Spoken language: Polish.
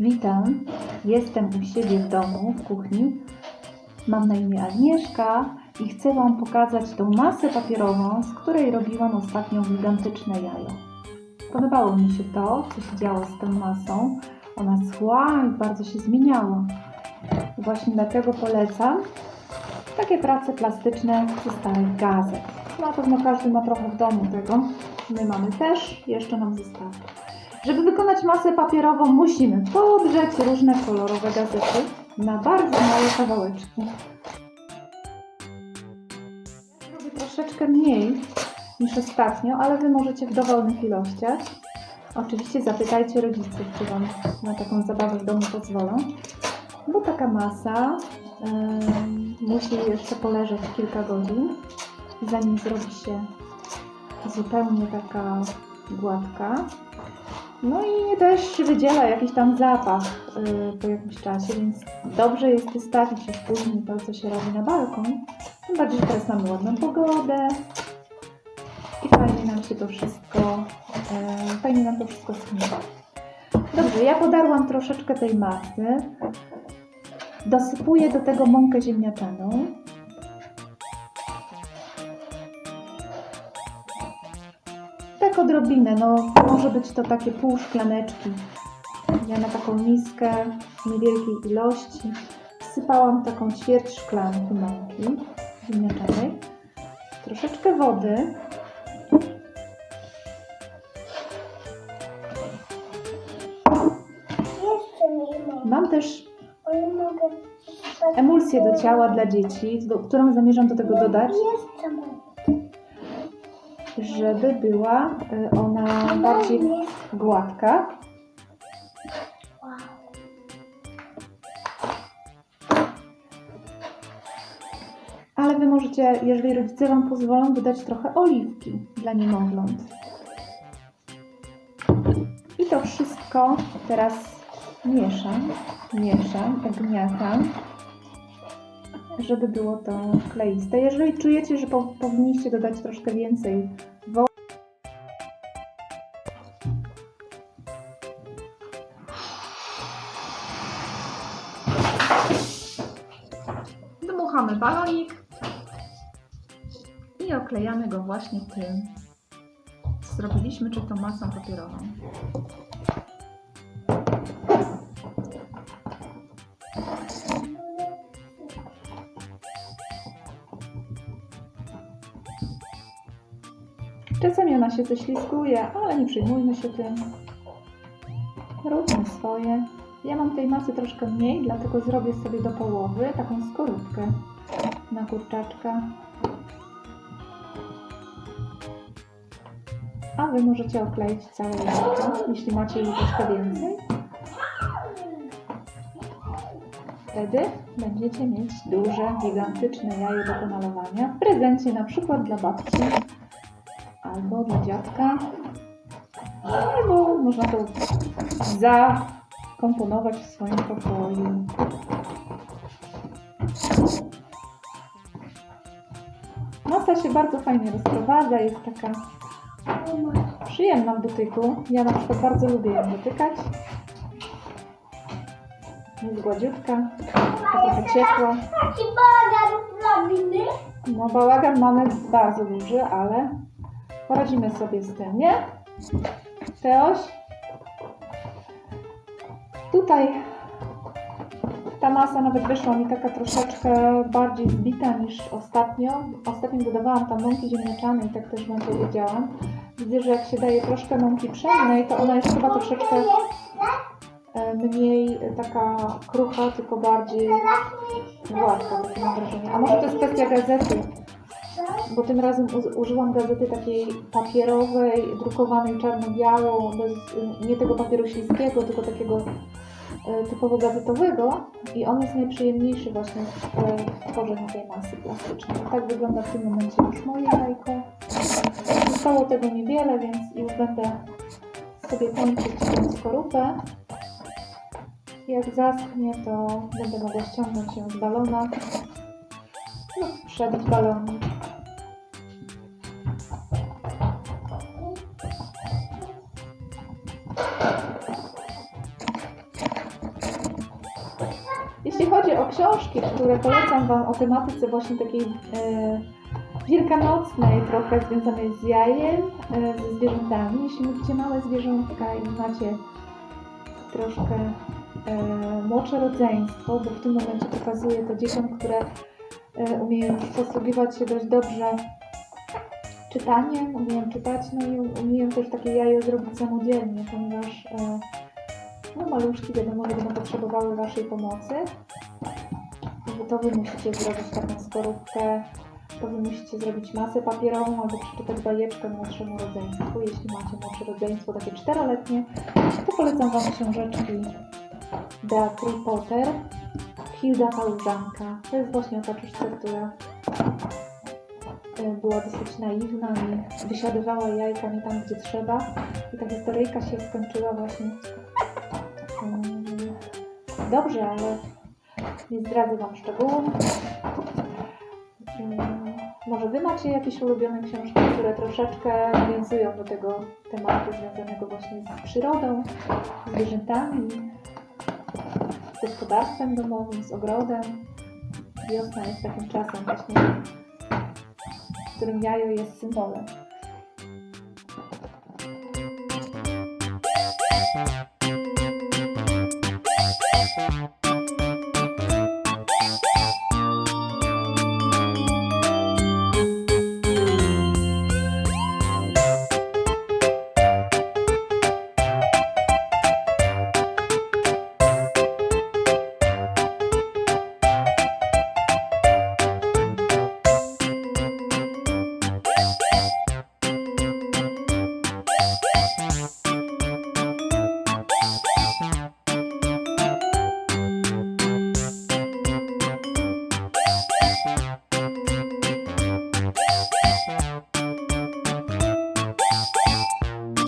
Witam, jestem u siebie w domu, w kuchni. Mam na imię Agnieszka i chcę Wam pokazać tą masę papierową, z której robiłam ostatnio gigantyczne jajo. Podobało mi się to, co się działo z tą masą. Ona schła i bardzo się zmieniała. Właśnie dlatego polecam takie prace plastyczne ze starych gazet. Na pewno każdy ma trochę w domu tego. My mamy też, jeszcze nam zostało. Żeby wykonać masę papierową, musimy podrzeć różne kolorowe gazety na bardzo małe kawałeczki. Robię troszeczkę mniej niż ostatnio, ale Wy możecie w dowolnych ilościach. Oczywiście zapytajcie rodziców, czy Wam na taką zabawę w domu pozwolą, bo taka masa ym, musi jeszcze poleżeć kilka godzin, zanim zrobi się zupełnie taka gładka. No i też wydziela jakiś tam zapach yy, po jakimś czasie, więc dobrze jest wystawić już później to, co się robi na balkon. Tym bardziej, że teraz mamy ładną pogodę i fajnie nam się to wszystko, yy, fajnie nam to wszystko schnie. Dobrze, ja podarłam troszeczkę tej masy. Dosypuję do tego mąkę ziemniaczaną. Odrobinę, no może być to takie pół szklaneczki. Ja na taką miskę niewielkiej ilości wsypałam taką ćwierć szklanki mąki ziemniaczanej, troszeczkę wody. Mam też emulsję do ciała dla dzieci, którą zamierzam do tego dodać. Żeby była y, ona bardziej gładka. Ale Wy możecie, jeżeli rodzice Wam pozwolą, dodać trochę oliwki dla niemowląt. I to wszystko teraz mieszam, mieszam, ugniatam, żeby było to kleiste. Jeżeli czujecie, że po, powinniście dodać troszkę więcej wody, dmuchamy balonik i oklejamy go właśnie tym, co zrobiliśmy, czy tą masą papierową. Czasami ona się ześlizguje, ale nie przejmujmy się tym. Róbmy swoje. Ja mam tej masy troszkę mniej, dlatego zrobię sobie do połowy taką skorupkę na kurczaczka. A Wy możecie okleić całe jajko, jeśli macie ich troszkę więcej. Wtedy będziecie mieć duże, gigantyczne jajo do pomalowania w prezencie na przykład dla babci albo dla dziadka. Albo można to zakomponować w swoim pokoju. Masa się bardzo fajnie rozprowadza, jest taka przyjemna w dotyku. Ja na przykład bardzo lubię ją dotykać. Jest gładziutka, trochę ciepła. Taki bałagan robimy. No bałagan mamy bardzo duży, ale poradzimy sobie z tym, nie? Teoś? Tutaj ta masa nawet wyszła mi taka troszeczkę bardziej zbita niż ostatnio. Ostatnio dodawałam tam mąki ziemniaczanej, tak też Wam powiedziałam. Widzę, że jak się daje troszkę mąki pszennej, to ona jest chyba troszeczkę e, mniej taka krucha, tylko bardziej gładka, mam wrażenie. A może to jest kwestia gazety? Bo tym razem użyłam gazety takiej papierowej, drukowanej czarno-białą, nie tego papieru śliskiego, tylko takiego e, typowo gazetowego i on jest najprzyjemniejszy właśnie w, tworzeniu tej masy plastycznej. Tak wygląda w tym momencie już moje jajko. Zostało tego niewiele, więc już będę sobie kończyć tę skorupę. Jak zaschnie, to będę mogła ściągnąć ją z balona lub przebić balonik. Książki, które polecam Wam o tematyce właśnie takiej e, wielkanocnej, trochę związanej z jajem, e, ze zwierzętami. Jeśli lubicie małe zwierzątka i macie troszkę e, młodsze rodzeństwo, bo w tym momencie pokazuję to dzieciom, które e, umieją posługiwać się dość dobrze czytaniem, umieją czytać, no i umieją też takie jajo zrobić samodzielnie, ponieważ e, no, maluszki wiadomo, będą potrzebowały Waszej pomocy. Bo to Wy musicie zrobić taką skorupkę, to Wy musicie zrobić masę papierową albo przeczytać bajeczkę młodszemu rodzeństwu. Jeśli macie młodsze rodzeństwo, takie czteroletnie, to polecam Wam książeczki Beatrice Potter, Hilda Kałużanka. To jest właśnie o kaczuszce, która e, była dosyć naiwna i wysiadywała jajka nie tam, gdzie trzeba. I ta historyjka się skończyła właśnie dobrze, ale nie zdradzę Wam szczegółów. Mm, Może Wy macie jakieś ulubione książki, które troszeczkę nawiązują do tego tematu związanego właśnie z przyrodą, z zwierzętami, z gospodarstwem domowym, z ogrodem. Wiosna jest takim czasem właśnie, w którym jajo jest symbolem. Thank